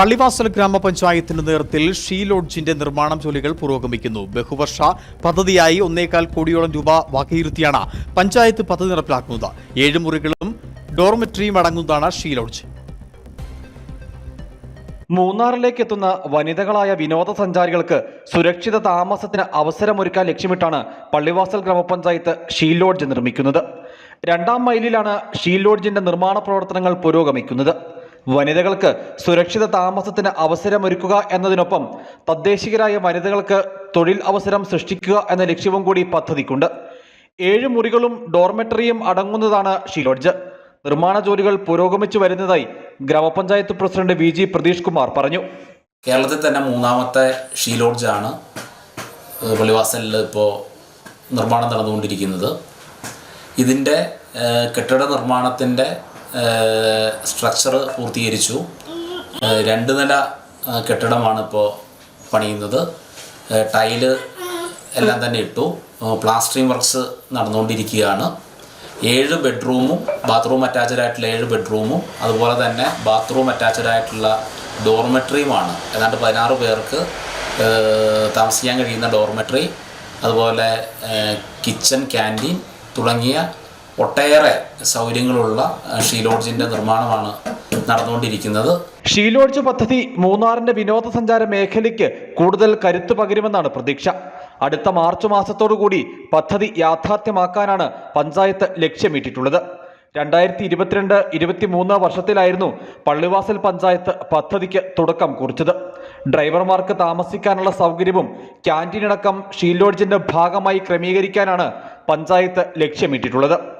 പള്ളിവാസൽ ഗ്രാമപഞ്ചായത്തിന്റെ നേതൃത്വത്തിൽ ഷീ ലോഡ്ജിന്റെ നിർമ്മാണം ജോലികൾ പുരോഗമിക്കുന്നു. ബഹുവർഷ പദ്ധതിയായി ഒന്നേകാൽ കോടിയോളം രൂപ വകയിരുത്തിയാണ് പഞ്ചായത്ത് പദ്ധതി നടപ്പിലാക്കുന്നത്. ഏഴ് മുറികളും ഡോർമെട്രിയും അടങ്ങുന്നതാണ് ഷീ ലോഡ്ജ്. മൂന്നാറിലേക്ക് എത്തുന്ന വനിതകളായ വിനോദസഞ്ചാരികൾക്ക് സുരക്ഷിത താമസത്തിന് അവസരമൊരുക്കാൻ ലക്ഷ്യമിട്ടാണ് പള്ളിവാസൽ ഗ്രാമപഞ്ചായത്ത് ഷീലോഡ്ജ് നിർമ്മിക്കുന്നത്. രണ്ടാം മൈലിലാണ് ഷീലോഡ്ജിന്റെ നിർമ്മാണ പ്രവർത്തനങ്ങൾ പുരോഗമിക്കുന്നത്. വനിതകൾക്ക് സുരക്ഷിത താമസത്തിന് അവസരമൊരുക്കുക എന്നതിനൊപ്പം തദ്ദേശികരായ വനിതകൾക്ക് തൊഴിൽ അവസരം സൃഷ്ടിക്കുക എന്ന ലക്ഷ്യവും കൂടി പദ്ധതിക്കുണ്ട്. ഏഴ് മുറികളും ഡോർമെറ്ററിയും അടങ്ങുന്നതാണ് ഷീലോഡ്ജ് നിർമ്മാണ ജോലികൾ പുരോഗമിച്ചു വരുന്നതായി ഗ്രാമപഞ്ചായത്ത് president V G Pratheesh Kumar പറഞ്ഞു. കേരളത്തിൽ തന്നെ മൂന്നാമത്തെ ഷീലോഡ്ജ് ആണ് ഏഹ് പള്ളിവാസലിൽ ഇപ്പോൾ നിർമ്മാണം നടന്നുകൊണ്ടിരിക്കുന്നത്. ഇതിന്റെ കെട്ടിട നിർമ്മാണത്തിന്റെ സ്ട്രക്ചർ പൂർത്തീകരിച്ചു. രണ്ട് നില കെട്ടിടമാണ് ഇപ്പോൾ പണിയുന്നത്. ടൈൽ എല്ലാം തന്നെ ഇട്ടു. പ്ലാസ്റ്ററിംഗ് വർക്ക്സ് നടന്നുകൊണ്ടിരിക്കുകയാണ്. ഏഴ് ബെഡ്റൂമും ബാത്റൂം അറ്റാച്ച്ഡ് ആയിട്ടുള്ള ഏഴ് ബെഡ്റൂമും അതുപോലെ തന്നെ ബാത്റൂം അറ്റാച്ച്ഡ് ആയിട്ടുള്ള ഡോർമെട്രിയുമാണ് ഏതാണ്ട് പതിനാറ് പേർക്ക് താമസിക്കാൻ കഴിയുന്ന ഡോർമെട്രി അതുപോലെ കിച്ചൺ ക്യാന്റീൻ തുടങ്ങിയ ഒട്ടേറെ സൗകര്യങ്ങളുള്ള ഷീലോഡ്ജിന്റെ നിർമ്മാണമാണ് നടന്നുകൊണ്ടിരിക്കുന്നത്. ഷീലോഡ്ജ് പദ്ധതി മൂന്നാറിന്റെ വിനോദസഞ്ചാര മേഖലയ്ക്ക് കൂടുതൽ കരുത്തു പകരുമെന്നാണ് പ്രതീക്ഷ. അടുത്ത മാർച്ച് മാസത്തോടുകൂടി പദ്ധതി യാഥാർത്ഥ്യമാക്കാനാണ് പഞ്ചായത്ത് ലക്ഷ്യമിട്ടിട്ടുള്ളത് രണ്ടായിരത്തി ഇരുപത്തിരണ്ട് ഇരുപത്തിമൂന്ന് വർഷത്തിലായിരുന്നു പള്ളിവാസൽ പഞ്ചായത്ത് പദ്ധതിക്ക് തുടക്കം കുറിച്ചത്. ഡ്രൈവർമാർക്ക് താമസിക്കാനുള്ള സൗകര്യവും ക്യാന്റീൻ അടക്കം ഷീലോഡ്ജിന്റെ ഭാഗമായി ക്രമീകരിക്കാനാണ് പഞ്ചായത്ത് ലക്ഷ്യമിട്ടിട്ടുള്ളത്